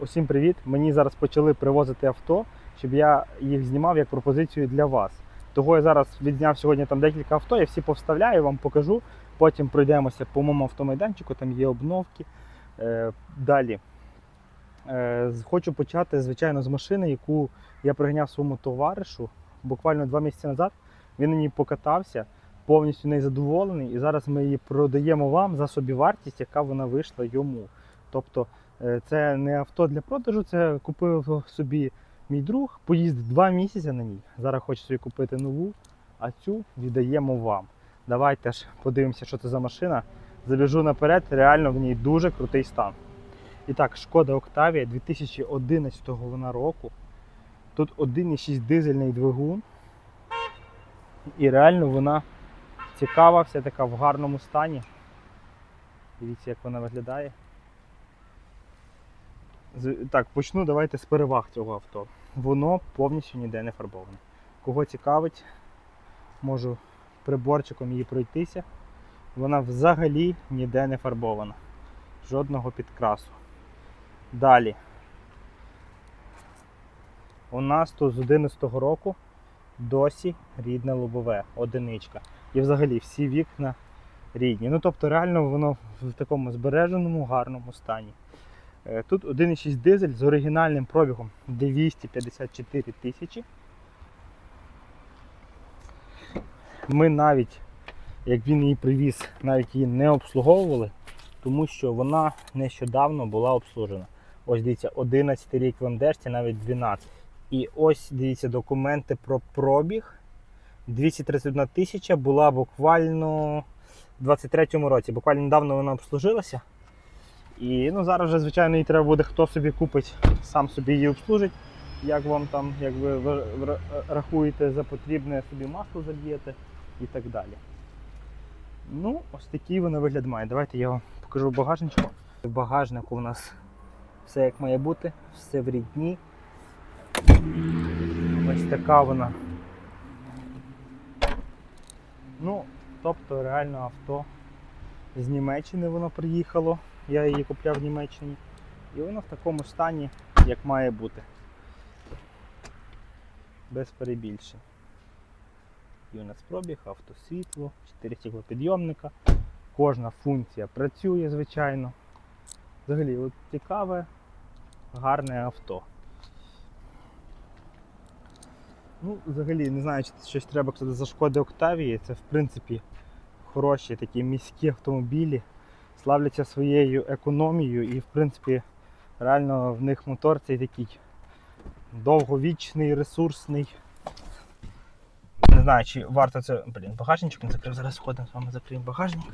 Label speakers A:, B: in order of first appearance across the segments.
A: Усім привіт! Мені зараз почали привозити авто, щоб я їх знімав як пропозицію для вас. Того я зараз відзняв сьогодні там декілька авто, я всі повставляю, вам покажу. Потім пройдемося по моєму автомайданчику, там є обновки. Е, далі. Е, хочу почати, звичайно, з машини, яку я пригняв своєму товаришу буквально два місяці назад. Він на ній покатався, повністю нею задоволений, і зараз ми її продаємо вам за собівартість, яка вона вийшла йому. Тобто Це не авто для продажу, це купив собі мій друг, поїздив два місяці на ній. Зараз хоче собі купити нову, а цю віддаємо вам. Давайте ж подивимося, що це за машина. Забіжу наперед, реально в ній дуже крутий стан. І так, шкода Октавія 2011 вона року. Тут 1,6 дизельний двигун. І реально вона цікава, вся така в гарному стані. Дивіться, як вона виглядає. Так, почну давайте з переваг цього авто. Воно повністю ніде не фарбоване. Кого цікавить, можу приборчиком її пройтися. Вона взагалі ніде не фарбована. Жодного підкрасу. Далі. У нас тут з 11 року досі рідне лобове, одиничка. І взагалі всі вікна рідні. Ну тобто реально воно в такому збереженому, гарному стані. Е, Тут 1,6 дизель з оригінальним пробігом 254 тисячі. Ми навіть, як він її привіз, навіть її не обслуговували, тому що вона нещодавно була обслужена. Ось дивіться, 11 рік в МДшці, навіть 12. І ось дивіться документи про пробіг. 231 тисяча була буквально в 23-му році. Буквально недавно вона обслужилася. І ну, зараз вже, звичайно, її треба буде, хто собі купить, сам собі її обслужить. Як вам там, як ви рахуєте за потрібне, собі масло заб'єте і так далі. Ну, ось такий вона вигляд має. Давайте я вам покажу багажничку. В багажнику у нас все як має бути, все в рідні. Ось така вона. Ну, тобто реально авто з Німеччини воно приїхало. Я її купляв в Німеччині. І воно в такому стані, як має бути. Без перебільшень. І у нас пробіг, автосвітло, 4 стеклопідйомника. Кожна функція працює, звичайно. Взагалі, от цікаве, гарне авто. Ну, взагалі, не знаю, чи щось треба казати за шкоди Октавії. Це в принципі хороші такі міські автомобілі славляться своєю економією і, в принципі, реально в них мотор цей такий довговічний, ресурсний. Не знаю, чи варто це. Блін, багажничок не закрив. Зараз сходимо з вами закриємо багажник.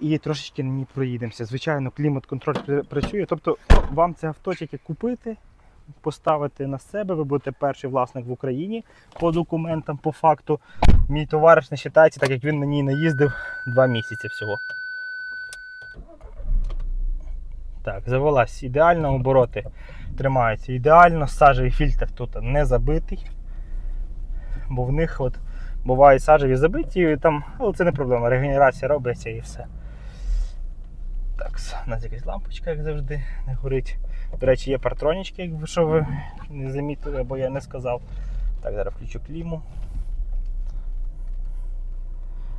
A: І трошечки на ній проїдемося. Звичайно, клімат-контроль працює. Тобто вам це авто тільки купити, поставити на себе, ви будете перший власник в Україні по документам, по факту. Мій товариш не вважається, так як він на ній наїздив два місяці всього. Так, завелась ідеально, обороти тримаються ідеально, сажевий фільтр тут не забитий. Бо в них от бувають сажеві забиті, і там, але це не проблема, регенерація робиться і все. Так, у нас якась лампочка, як завжди, не горить. До речі, є партронічки, якщо ви не замітили, або я не сказав. Так, зараз включу кліму.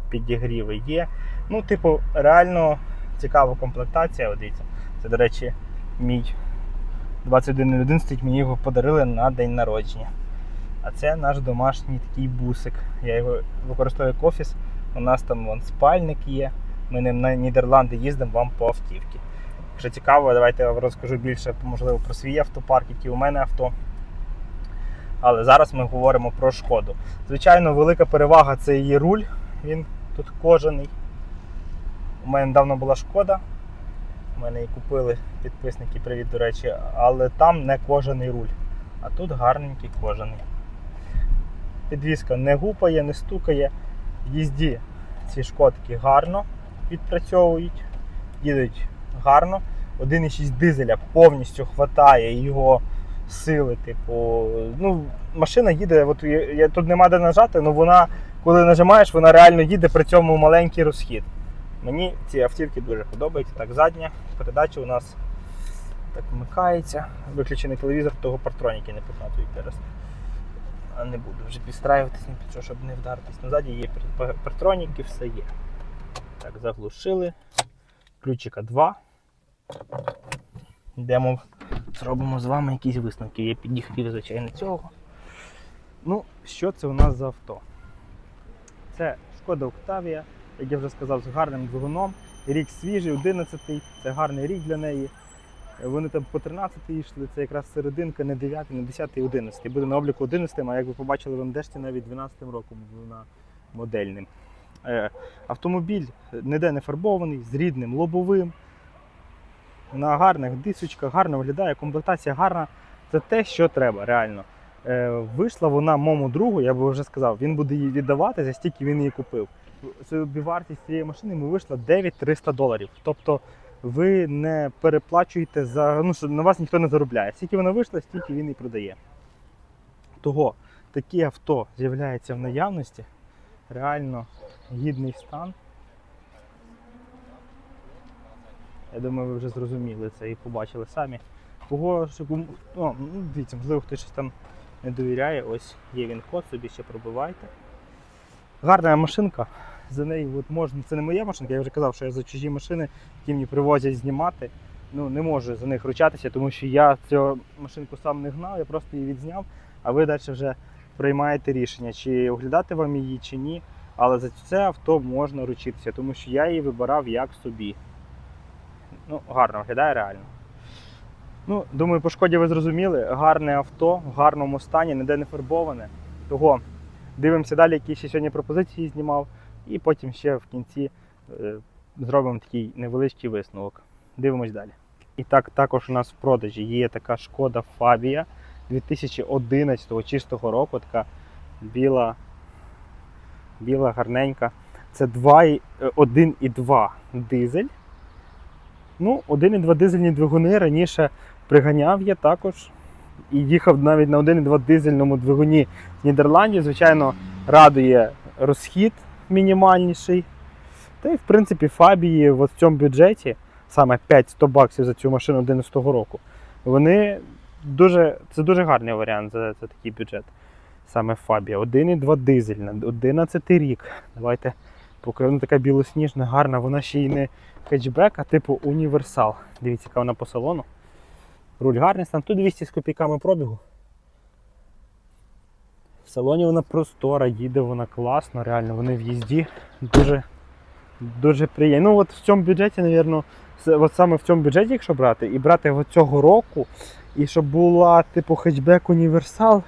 A: Підігріви є. Ну, типу, реально цікава комплектація. Дивіться. Це, до речі, мій 21.01 стоїть, мені його подарили на день народження. А це наш домашній такий бусик. Я його використовую як офіс. У нас там вон, спальник є. Ми ним на Нідерланди їздимо вам по автівці. Якщо цікаво, давайте я вам розкажу більше можливо, про свій автопарк, який у мене авто. Але зараз ми говоримо про шкоду. Звичайно, велика перевага це її руль. Він тут кожаний. У мене недавно була шкода. У мене її купили підписники, привіт, до речі, але там не кожаний руль. А тут гарненький кожаний. Підвізка не гупає, не стукає. Їзді ці шкодки гарно відпрацьовують, їдуть гарно. 1,6 дизеля повністю хватає його сили. Типу, ну, машина їде, от я, тут нема де нажати, але вона, коли нажимаєш, вона реально їде при цьому маленький розхід. Мені ці автівки дуже подобаються. Так, задня передача у нас Так вмикається. Виключений телевізор, того партроніки не показують зараз. А не буду вже підстраюватись, під що, щоб не вдаритись. Назаді є партроніки, все є. Так, заглушили. Ключика 2. Йдемо, зробимо з вами якісь висновки. Я підігрів, звичайно, цього. Ну, що це у нас за авто? Це шкода Октавія, як я вже сказав, з гарним двигуном. Рік свіжий, 11-й, це гарний рік для неї. Вони там по 13 йшли, це якраз серединка, не 9, не 10, 11. Буде на обліку 11, а як ви побачили в МДшці навіть 12 роком вона модельним. Е, Автомобіль ніде не фарбований, з рідним лобовим. На гарних дисочках, гарно виглядає, комплектація гарна. Це те, що треба, реально. Е, Вийшла вона моєму другу, я би вже сказав, він буде її віддавати за стільки він її купив. Собівартість цієї машини йому вийшла 9300 доларів. Тобто ви не переплачуєте за. Ну, на вас ніхто не заробляє. Скільки вона вийшла, стільки він і продає. Того такі авто з'являються в наявності. Реально гідний стан. Я думаю, ви вже зрозуміли це і побачили самі. Кого ну, дивіться, можливо, хтось щось там не довіряє. Ось є він код, собі ще пробивайте. Гарна машинка. За неї от можна. Це не моя машинка, я вже казав, що я за чужі машини, які мені привозять знімати. Ну, не можу за них ручатися, тому що я цю машинку сам не гнав, я просто її відзняв, а ви далі вже приймаєте рішення, чи оглядати вам її, чи ні. Але за це авто можна ручитися, тому що я її вибирав як собі. Ну, гарно виглядає реально. Ну, думаю, по шкоді ви зрозуміли. Гарне авто в гарному стані, ніде не фарбоване. Того дивимося далі, які ще сьогодні пропозиції знімав, і потім ще в кінці е, зробимо такий невеличкий висновок. Дивимось далі. І так, також у нас в продажі є така шкода Фабія 2011 чистого року, така біла, біла, гарненька. Це 2, і- е, 1,2 дизель. Ну, 1,2 дизельні двигуни раніше приганяв я також. І їхав навіть на 1,2 дизельному двигуні з Нідерландів. Звичайно, радує розхід мінімальніший. Та й в принципі Фабії в цьому бюджеті, саме 500 баксів за цю машину 11 року, вони дуже, це дуже гарний варіант за, за такий бюджет. Саме Фабія. 1,2 дизельна, 11 рік. Давайте поки вона така білосніжна, гарна, вона ще й не хетчбек, а типу універсал. Дивіться, яка вона по салону. Руль гарний стан. Тут 200 з копійками пробігу. В салоні вона простора, їде вона класно, реально, вони в їзді дуже, дуже приємні. Ну от в цьому бюджеті, напевно, от саме в цьому бюджеті, якщо брати, і брати от цього року, і щоб була типу хетчбек універсал,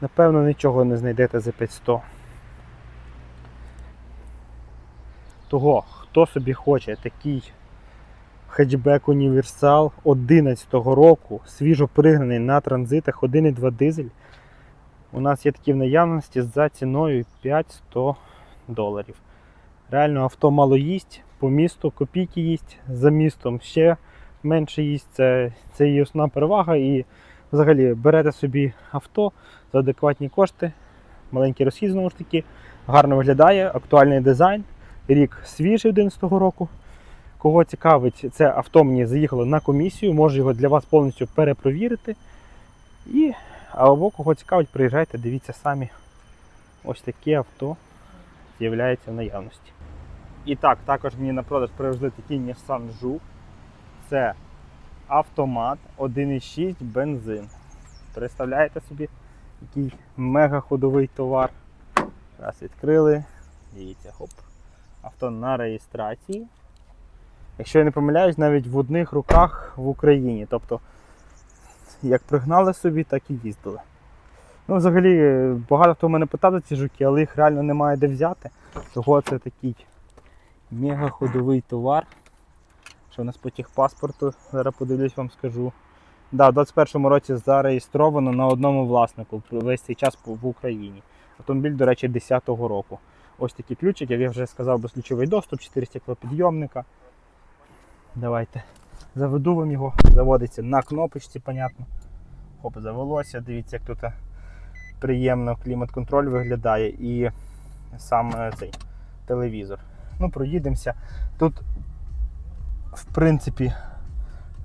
A: напевно, нічого не знайдете за 500. Того, хто собі хоче такий хетчбек універсал 11 року, свіжо пригнаний на транзитах 1,2 дизель. У нас є такі в наявності за ціною 500 доларів. Реально авто мало їсть, по місту копійки їсть, за містом ще менше їсть. Це, це її основна перевага. І взагалі берете собі авто за адекватні кошти, маленький розхід знову ж таки, гарно виглядає, актуальний дизайн, рік свіжий 11 року. Кого цікавить, це авто мені заїхало на комісію, можу його для вас повністю перепровірити. І або кого цікавить, приїжджайте, дивіться самі. Ось таке авто з'являється в наявності. І так, також мені на продаж привезли такий Nissan Juke. Це автомат 1,6 бензин. Представляєте собі, який мега ходовий товар. Раз відкрили. Дивіться, хоп. Авто на реєстрації. Якщо я не помиляюсь, навіть в одних руках в Україні. Тобто, як пригнали собі, так і їздили. Ну, взагалі, багато хто мене питав за ці жуки, але їх реально немає де взяти. Того це такий мега ходовий товар. Що у нас по техпаспорту, зараз подивлюсь, вам скажу. Да, в 21-му році зареєстровано на одному власнику весь цей час в Україні. Автомобіль, до речі, 10-го року. Ось такий ключик, як я вже сказав, безключовий доступ, 4 стеклопідйомника. Давайте заведу вам його. Заводиться на кнопочці, понятно. Хоп, завелося. Дивіться, як тут приємно клімат-контроль виглядає і сам е, цей телевізор. Ну, проїдемося. Тут, в принципі,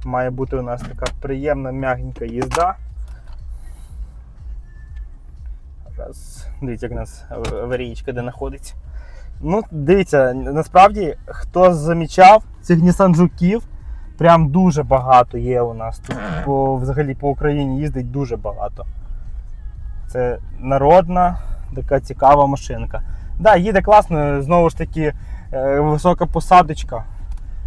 A: Має бути у нас така приємна м'ягенька їзда. Раз. Дивіться, як у нас аварійка де знаходиться. Ну, дивіться, насправді, хто замічав, цих Nissan прям дуже багато є у нас тут. По, взагалі по Україні їздить дуже багато. Це народна, така цікава машинка. Так, да, їде класно, знову ж таки, е, висока посадочка.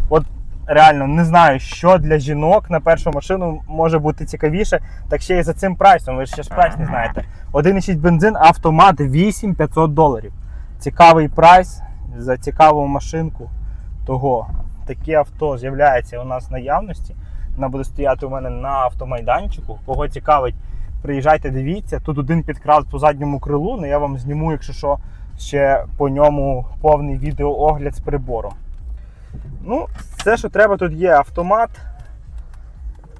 A: От реально не знаю, що для жінок на першу машину може бути цікавіше. Так ще й за цим прайсом. Ви ще ж прайс не знаєте. 1,6 бензин, автомат 8500 доларів. Цікавий прайс за цікаву машинку. Того таке авто з'являється у нас в наявності. Вона буде стояти у мене на автомайданчику. Кого цікавить, приїжджайте, дивіться. Тут один підкрас по задньому крилу, але я вам зніму, якщо що, ще по ньому повний відеоогляд з прибором. Ну, все, що треба, тут є автомат,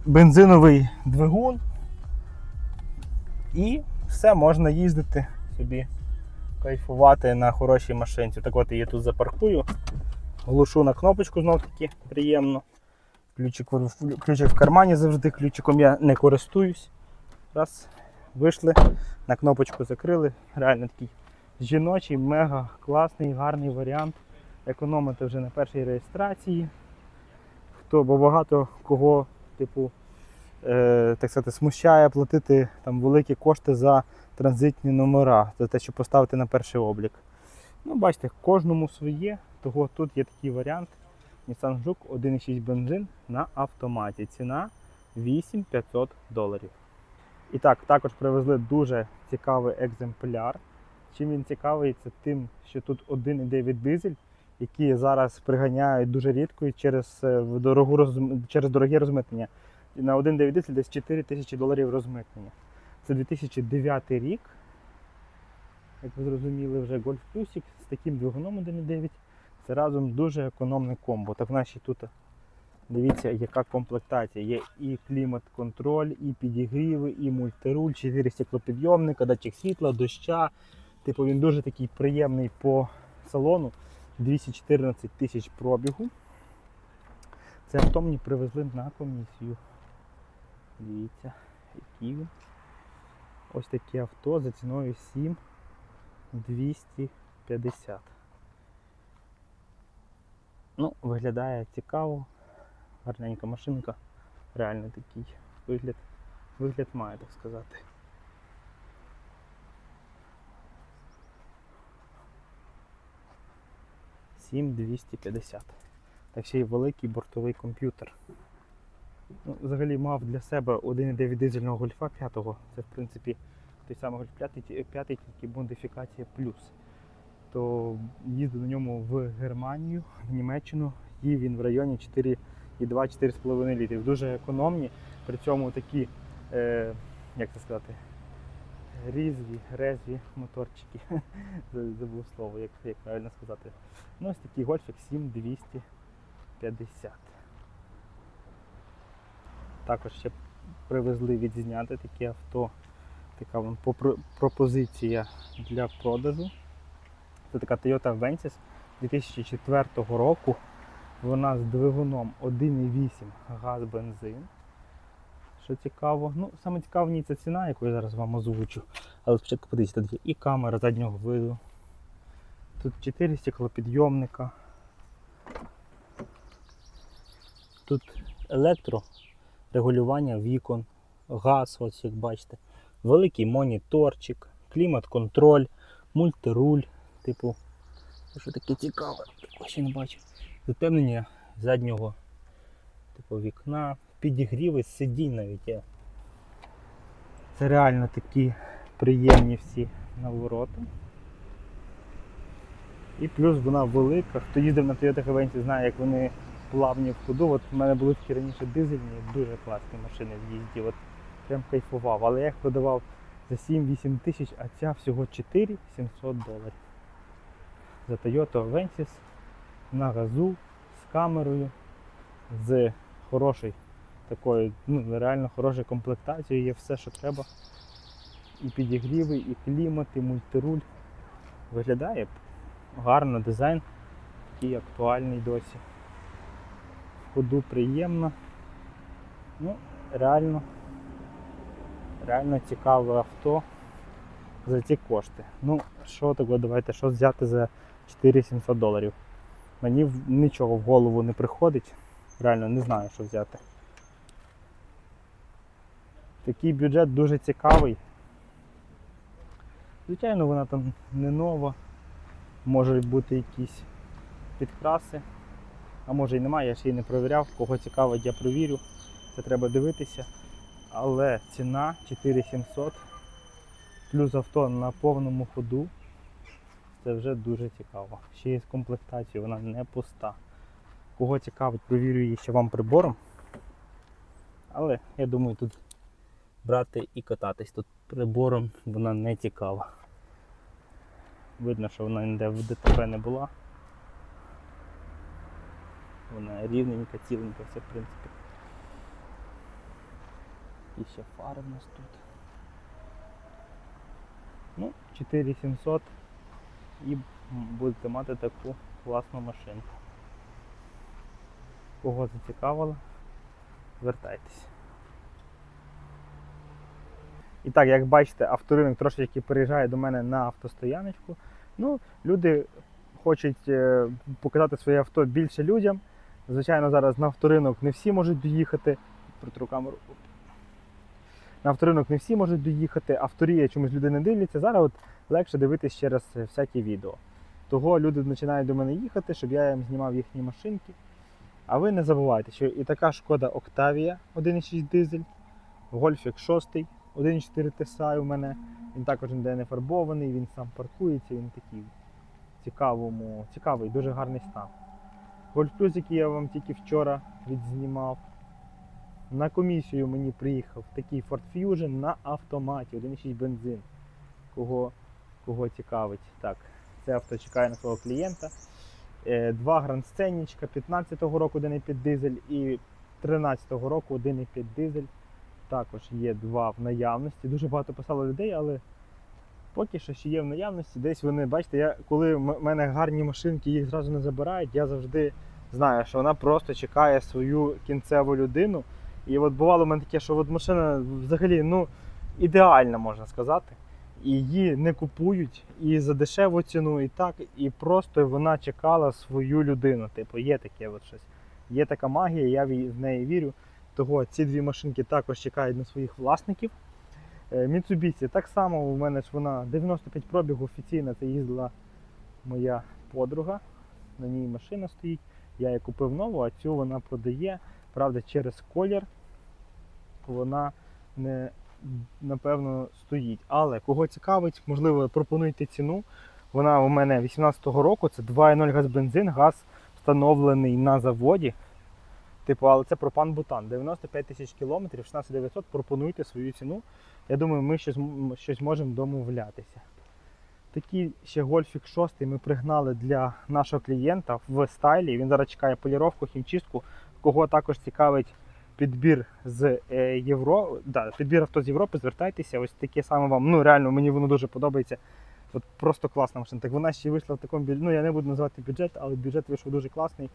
A: бензиновий двигун. І все, можна їздити собі, кайфувати на хорошій машинці. Так от я її тут запаркую. Глушу на кнопочку знов таки приємно. Ключик, ключик в кармані завжди, ключиком я не користуюсь. Раз, вийшли, на кнопочку закрили. Реально такий жіночий, мега класний, гарний варіант. Економити вже на першій реєстрації. Хто, бо багато кого, типу, е, так сказати, смущає платити там великі кошти за транзитні номера, за те, щоб поставити на перший облік. Ну, бачите, кожному своє, того тут є такий варіант. Nissan Juke 1,6 бензин на автоматі. Ціна 8500 доларів. І так, також привезли дуже цікавий екземпляр. Чим він цікавий, це тим, що тут 1,9 дизель, які зараз приганяють дуже рідко і через, е, дорогу через дороге розмитнення. На 1,9 дизель десь 4 тисячі доларів розмитнення. Це 2009 рік. Як ви зрозуміли, вже Golf Plus з таким двигуном 1,9. Це разом дуже економне комбо. Так в нашій тут дивіться, яка комплектація. Є і клімат-контроль, і підігріви, і мультируль, 4 стеклопідйомника, датчик світла, доща. Типу він дуже такий приємний по салону. 214 тисяч пробігу. Це авто мені привезли на комісію. Дивіться, які він. Ось таке авто за ціною 7250. Ну, виглядає цікаво. Гарненька машинка. Реально такий вигляд. Вигляд має, так сказати. Сім 250. Так ще й великий бортовий комп'ютер. Ну, взагалі мав для себе 1,9 дизельного гольфа 5 Це в принципі той самий гольф 5, 5 тільки модифікація плюс. То їздив на ньому в Германію, в Німеччину, їв він в районі 4,2-4,5 літрів. Дуже економні, при цьому такі, е, як це сказати, різві, резві моторчики. Забув слово, як, як правильно сказати. Ну, ось такий гольфік 7250. Також ще привезли відзняти таке авто. Така вон пропозиція для продажу. Це така Toyota Avensis 2004 року. Вона з двигуном 1,8 газ бензин. Що цікаво. Ну, саме цікаво в ній це ціна, яку я зараз вам озвучу. Але спочатку подивіться, тут є і камера заднього виду. Тут 4 стеклопідйомника. Тут електро регулювання вікон, газ, ось як бачите, великий моніторчик, клімат-контроль, мультируль, типу, що таке цікаве, такого ще не бачив. Затемнення заднього типу, вікна, підігріви сидінь навіть є. Це реально такі приємні всі навороти. І плюс вона велика. Хто їздив на Toyota Avensis, знає, як вони плавні в ходу. От у мене були такі раніше дизельні, дуже класні машини в їзді. От прям кайфував. Але я їх продавав за 7-8 тисяч, а ця всього 4 700 доларів. За Toyota Avensis на газу з камерою, з хорошою такою, ну реально хорошою комплектацією, є все, що треба. І підігріви, і клімат, і мультируль. Виглядає гарно, дизайн такий актуальний досі. Ходу приємно. Ну, реально, реально цікаве авто за ці кошти. Ну, що таке, давайте, що взяти за 4700 доларів? Мені нічого в голову не приходить. Реально не знаю, що взяти. Такий бюджет дуже цікавий. Звичайно, вона там не нова. Можуть бути якісь підкраси. А може і немає, я ще й не провіряв. Кого цікавить, я провірю. Це треба дивитися. Але ціна 4700 плюс авто на повному ходу. Це вже дуже цікаво. Ще є з комплектацією, вона не пуста. Кого цікавить, провірю її ще вам прибором. Але я думаю, тут брати і кататись. Тут прибором вона не цікава. Видно, що вона ніде в ДТП не була. Вона рівненька, ціленька, все в принципі. І ще фари в нас тут. Ну, 4700 і будете мати таку класну машинку. Кого зацікавило, звертайтесь. І так, як бачите, авторинок трошечки переїжджає до мене на автостояночку. Ну, люди хочуть е, показати своє авто більше людям. Звичайно, зараз на авторинок не всі можуть доїхати. Протру камеру. На авторинок не всі можуть доїхати, авторія чомусь люди не дивляться. Зараз от легше дивитись через е, всякі відео. Того люди починають до мене їхати, щоб я їм знімав їхні машинки. А ви не забувайте, що і така шкода Octavia 1.6 дизель, Гольфік 6, 1.4 TSI у мене. Він також ніде не фарбований, він сам паркується, він такий цікавому, цікавий, дуже гарний стан. Гольф Плюс, який я вам тільки вчора відзнімав. На комісію мені приїхав такий Ford Fusion на автоматі, 1.6 бензин. Кого, кого цікавить. Так, це авто чекає на свого клієнта. Е, Два гранд-сценічка 15-го року 1.5 дизель і 13-го року 1.5 дизель. Також є два в наявності. Дуже багато писало людей, але поки що ще є в наявності. Десь вони, бачите, я, коли в мене гарні машинки, їх зразу не забирають, я завжди знаю, що вона просто чекає свою кінцеву людину. І от бувало в мене таке, що от машина взагалі ну, ідеальна, можна сказати. І її не купують і за дешеву ціну, і так, і просто вона чекала свою людину. Типу, є таке от щось. Є така магія, я в неї вірю. Того ці дві машинки також чекають на своїх власників. Е, Mitsubishi так само у мене ж вона 95 пробігу офіційно, це їздила моя подруга. На ній машина стоїть. Я її купив нову, а цю вона продає. Правда, через колір вона не напевно стоїть. Але кого цікавить, можливо, пропонуйте ціну. Вона у мене 18-го року, це 2.0 газ бензин, газ встановлений на заводі. Типу, але це пропан-бутан. 95 тисяч кілометрів, 16900, пропонуйте свою ціну. Я думаю, ми щось, щось можемо домовлятися. Такий ще Гольфік 6 ми пригнали для нашого клієнта в стайлі. Він зараз чекає поліровку, хімчистку. Кого також цікавить підбір з е, Євро... да, підбір авто з Європи, звертайтеся. Ось таке саме вам. Ну реально, мені воно дуже подобається. От просто класна машина. Так вона ще вийшла в такому бюджеті. Ну я не буду називати бюджет, але бюджет вийшов дуже класний.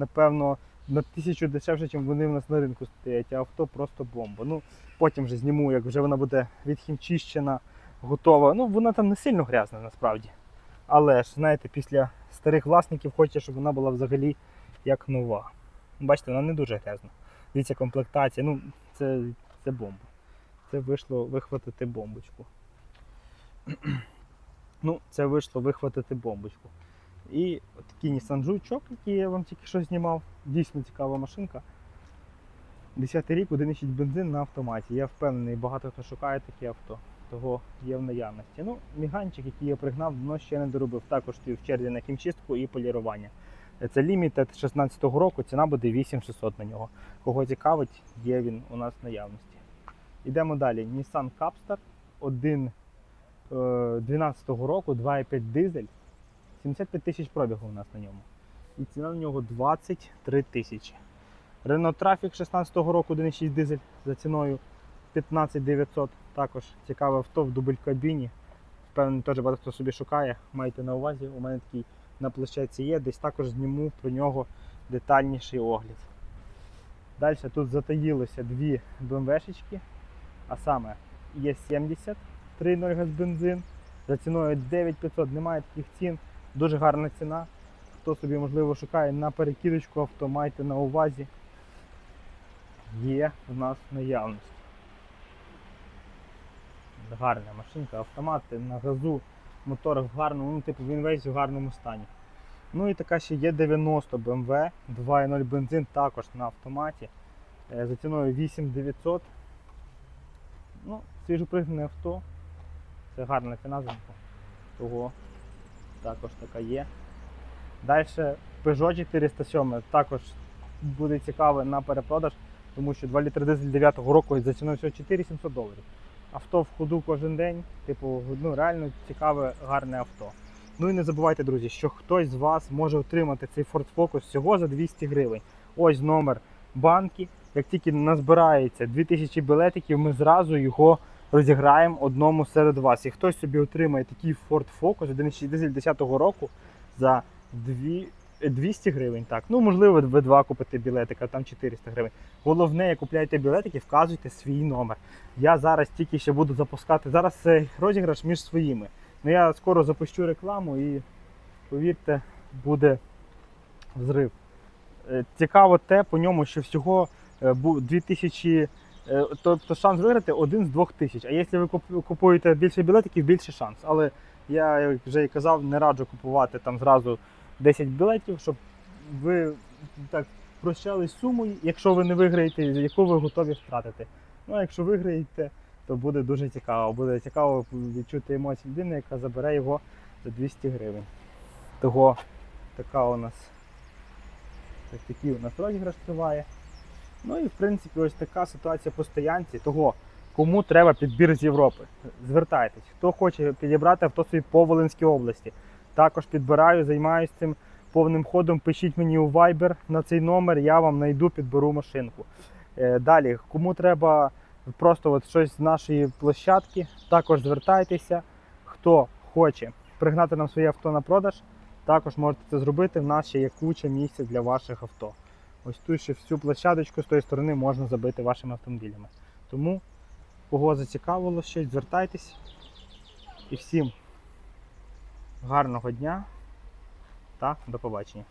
A: Напевно, на тисячу дешевше, ніж вони в нас на ринку стоять. А авто просто бомба. Ну потім вже зніму, як вже вона буде відхімчищена, готова. Ну вона там не сильно грязна насправді. Але ж, знаєте, після старих власників хочеться, щоб вона була взагалі як нова. Бачите, вона не дуже грязна. Дивіться, комплектація, ну це, це бомба. Це вийшло вихватити бомбочку. ну, це вийшло вихватити бомбочку. І такий Nissan Жучок, який я вам тільки що знімав. Дійсно цікава машинка. 10 рік, 1,6 бензин на автоматі. Я впевнений, багато хто шукає такі авто. Того є в наявності. Ну, міганчик, який я пригнав, давно ще не доробив. Також стоїть в черзі на хімчистку і полірування. Це лімітед 16-го року, ціна буде 8600 на нього. Кого цікавить, є він у нас в наявності. Йдемо далі. Nissan Capstar 1 е, 12-го року, 2,5 дизель. 75 тисяч пробігу у нас на ньому. І ціна на нього 23 тисячі. Renault Traffic 16-го року 1,6 дизель за ціною 15 900. Також цікаве авто в дубль кабіні. Впевнений, теж багато хто собі шукає. Майте на увазі, у мене такий на площадці є, десь також зніму про нього детальніший огляд. Далі тут затаїлося дві БМВшечки, а саме Є70 3.0 газ бензин. За ціною 9500 немає таких цін. Дуже гарна ціна. Хто собі, можливо, шукає на перекидочку авто, майте на увазі. Є в нас наявність. Гарна машинка, автомати на газу, мотор в гарному, ну, типу, він весь в гарному стані. Ну і така ще є 90 BMW, 2.0 бензин також на автоматі. Е, За ціною 8900. Ну, свіжопригнане авто. Це гарна ціна. Того також така є. Далі Peugeot 407 також буде цікаве на перепродаж, тому що 2 літри дизель 9 року за ціною всього 4700 доларів. Авто в ходу кожен день, типу, ну реально цікаве, гарне авто. Ну і не забувайте, друзі, що хтось з вас може отримати цей Ford Focus всього за 200 гривень. Ось номер банки. Як тільки назбирається 2000 білетиків, ми зразу його розіграємо одному серед вас. І хтось собі отримає такий Ford Focus 2010 року за 2 200 гривень. Так, ну можливо, ви два купите білетика, там 400 гривень. Головне, як купляєте білетики, вказуйте свій номер. Я зараз тільки ще буду запускати. Зараз це розіграш між своїми. Ну я скоро запущу рекламу і повірте, буде взрив. Е, Цікаво те по ньому, що всього е, 2000, е, тобто шанс виграти один з двох тисяч. А якщо ви купуєте більше білетиків, більше шанс. Але я вже і казав, не раджу купувати там зразу 10 білетів, щоб ви так прощались сумою, якщо ви не виграєте, яку ви готові втратити. Ну а якщо виграєте, то буде дуже цікаво. Буде цікаво відчути емоції людини, яка забере його за 200 гривень. Того така у нас так, такий у нас розіграш триває. Ну і в принципі ось така ситуація по стоянці. Того, кому треба підбір з Європи, звертайтесь. Хто хоче підібрати авто собі по Волинській області. Також підбираю, займаюся цим повним ходом. Пишіть мені у Viber на цей номер, я вам знайду, підберу машинку. Е, Далі, кому треба просто от щось з нашої площадки, також звертайтеся. Хто хоче пригнати нам своє авто на продаж, також можете це зробити. В нас ще є куча місця для ваших авто. Ось ту ще всю площадочку з тої сторони можна забити вашими автомобілями. Тому, кого зацікавило щось, звертайтесь. І всім гарного дня та до побачення.